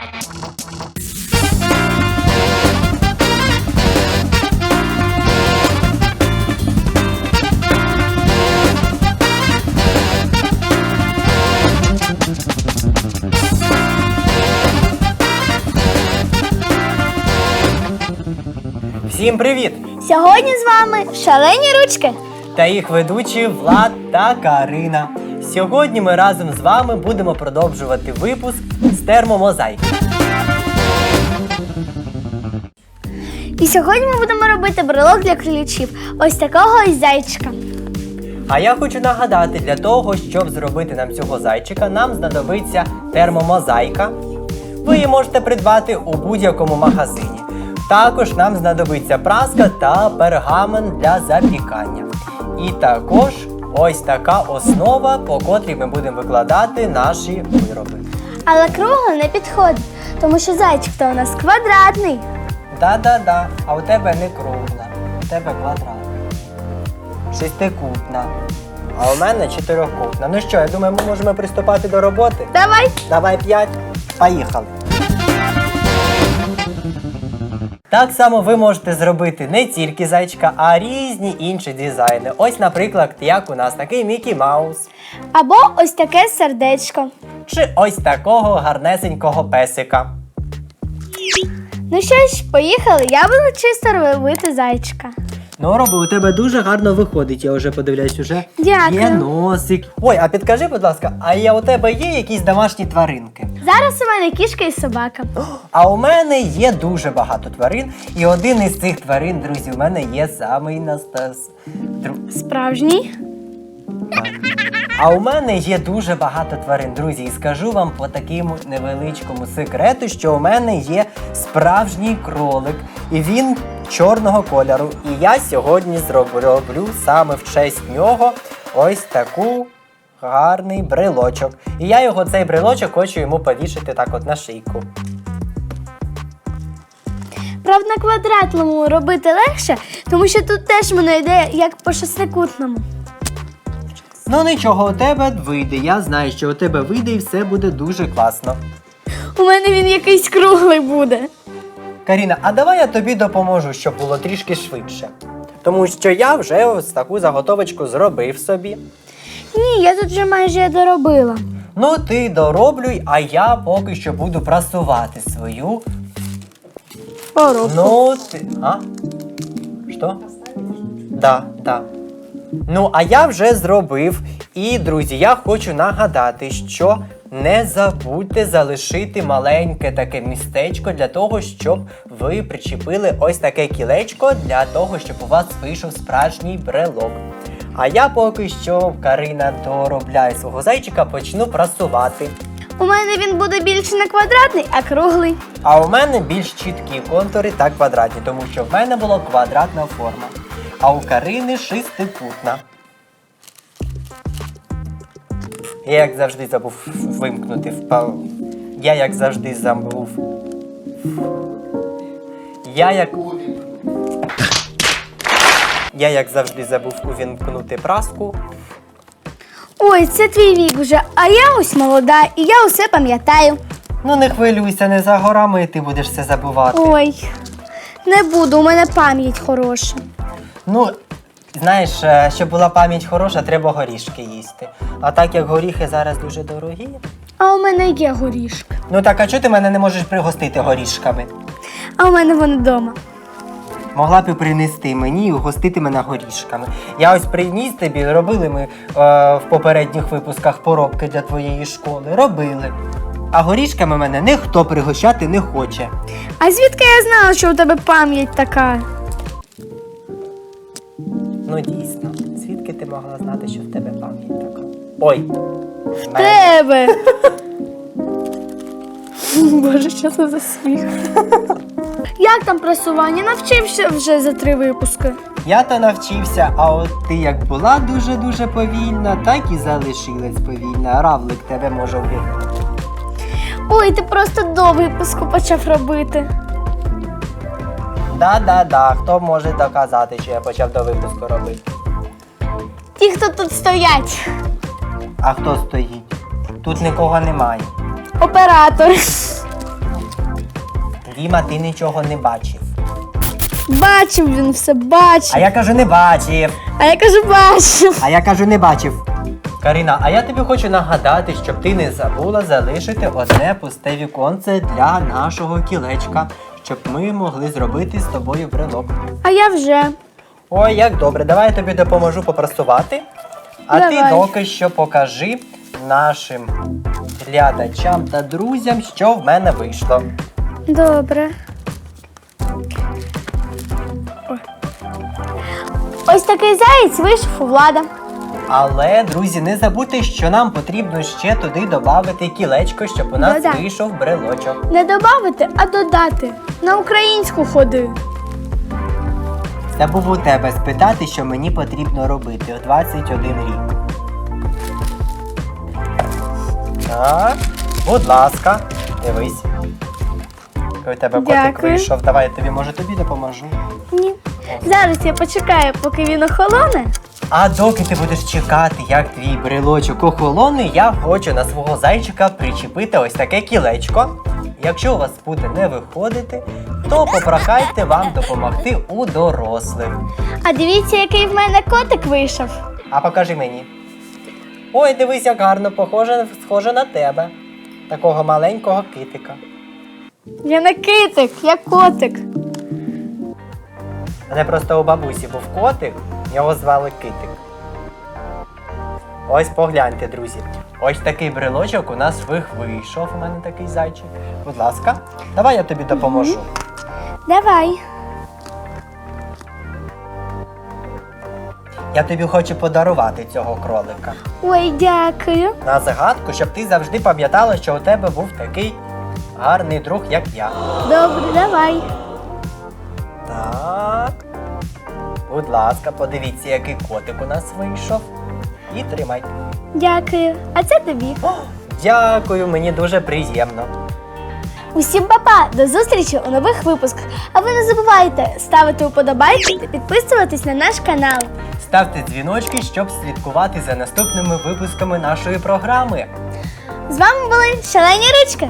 Всім привіт! Сьогодні з вами шалені ручки. Та їх ведучі Влад та Карина. Сьогодні ми разом з вами будемо продовжувати випуск термомозаїки. І сьогодні ми будемо робити брелок для ключів. Ось такого ось зайчика. А я хочу нагадати, для того, щоб зробити нам цього зайчика, нам знадобиться термомозаїка. Ви її можете придбати у будь-якому магазині. Також нам знадобиться праска та пергамент для запікання. І також ось така основа, по котрій ми будемо викладати наші вироби. Але кругле не підходить, тому що зайчик то у нас квадратний. Да-да-да, а у тебе не кругла, у тебе квадратна. Шестикутна. А у мене чотирьохкутна. Ну що, я думаю, ми можемо приступати до роботи. Давай. Давай п'ять. Поїхали. Так само ви можете зробити не тільки зайчика, а різні інші дизайни. Ось, наприклад, як у нас такий Мікі Маус. Або ось таке сердечко. Чи ось такого гарнесенького песика. Ну що ж, поїхали. Я буду чисто робити зайчика. Ну, роби, у тебе дуже гарно виходить, я вже подивляюсь уже. Дякую. Є носик. Ой, а підкажи, будь ласка, а я у тебе є якісь домашні тваринки? Зараз у мене кішка і собака. А у мене є дуже багато тварин, і один із цих тварин, друзі, у мене є самий Настас. Дру- Справжній. А у мене є дуже багато тварин, друзі, і скажу вам по такому невеличкому секрету, що у мене є справжній кролик, і він чорного кольору. І я сьогодні зроблю саме в честь нього ось таку гарний брелочок. І я його цей брелочок хочу йому повішати так от на шийку. Правда, квадратному робити легше, тому що тут теж воно йде як по шестикутному. Ну нічого, у тебе вийде. Я знаю, що у тебе вийде і все буде дуже класно. У мене він якийсь круглий буде. Каріна, а давай я тобі допоможу, щоб було трішки швидше. Тому що я вже ось таку заготовочку зробив собі. Ні, я тут вже майже доробила. Ну, ти дороблюй, а я поки що буду прасувати свою. Коробку. Ну, ти. А? Що? Да, да. Ну, а я вже зробив. І, друзі, я хочу нагадати, що не забудьте залишити маленьке таке містечко для того, щоб ви причепили ось таке кілечко для того, щоб у вас вийшов справжній брелок. А я поки що, Карина доробляє свого зайчика, почну прасувати. У мене він буде більше не квадратний, а круглий. А у мене більш чіткі контури та квадратні, тому що в мене була квадратна форма. А у Карини шестикутна. Я як завжди забув вимкнути впав. Я як завжди забув. Я як. Я як завжди забув увімкнути праску. Ой, це твій вік вже, а я ось молода, і я усе пам'ятаю. Ну не хвилюйся, не за горами, і ти будеш все забувати. Ой, не буду, у мене пам'ять хороша. Ну, знаєш, е, щоб була пам'ять хороша, треба горішки їсти. А так як горіхи зараз дуже дорогі. А у мене є горішки. Ну так, а чого ти мене не можеш пригостити горішками? А у мене вони вдома. Могла б і принести мені і угостити мене горішками. Я ось приніс тобі, робили ми е, в попередніх випусках поробки для твоєї школи. Робили. А горішками мене ніхто пригощати не хоче. А звідки я знала, що у тебе пам'ять така? Ну дійсно, звідки ти могла знати, що в тебе пам'ять така? Ой. в. Тебе. Боже, що це за сміх? Як там просування? Навчився вже за три випуски. Я то навчився, а от ти як була дуже-дуже повільна, так і залишилась повільна. Равлик тебе може увірнути. Ой, ти просто до випуску почав робити. Да-да-да, хто може доказати, що я почав до випуску робити? Ті, хто тут стоять. А хто стоїть? Тут нікого немає. Оператор. Діма, ти нічого не бачив. Бачив він все, бачив. А я кажу, не бачив. А я кажу, бачив. А я кажу, не бачив. Каріна, а я тобі хочу нагадати, щоб ти не забула залишити одне пусте віконце для нашого кілечка, щоб ми могли зробити з тобою брелок. А я вже. Ой, як добре, давай я тобі допоможу попрасувати. А ти доки що покажи нашим глядачам та друзям, що в мене вийшло. Добре. Ой. Ось такий заєць вийшов у влада. Але, друзі, не забудьте, що нам потрібно ще туди додати кілечко, щоб у нас Да-да. вийшов брелочок. Не додати, а додати. На українську ходи. Забув у тебе спитати, що мені потрібно робити в 21 рік. Так, будь ласка, дивись. У тебе котик Дякую. вийшов. Давай я тобі, може, тобі допоможу. Ні. Зараз я почекаю, поки він охолоне. А доки ти будеш чекати, як твій брелочок охолоне, я хочу на свого зайчика причепити ось таке кілечко. Якщо у вас буде не виходити, то попрохайте вам допомогти у дорослих. А дивіться, який в мене котик вийшов. А покажи мені. Ой, дивись, як гарно, похоже, схоже на тебе. Такого маленького китика. Я не китик, я котик. Мене просто у бабусі був котик, його звали китик. Ось погляньте, друзі. Ось такий брелочок у нас вийшов. У мене такий зайчик. Будь ласка, давай я тобі допоможу. Давай. Я тобі хочу подарувати цього кролика. Ой, дякую. На загадку, щоб ти завжди пам'ятала, що у тебе був такий гарний друг, як я. Добре, давай. Так. Будь ласка, подивіться, який котик у нас вийшов. І тримайте. Дякую. А це тобі. О, дякую, мені дуже приємно. Усім папа! До зустрічі у нових випусках. А ви не забувайте ставити уподобайки та підписуватись на наш канал. Ставте дзвіночки, щоб слідкувати за наступними випусками нашої програми. З вами були шалені ручки.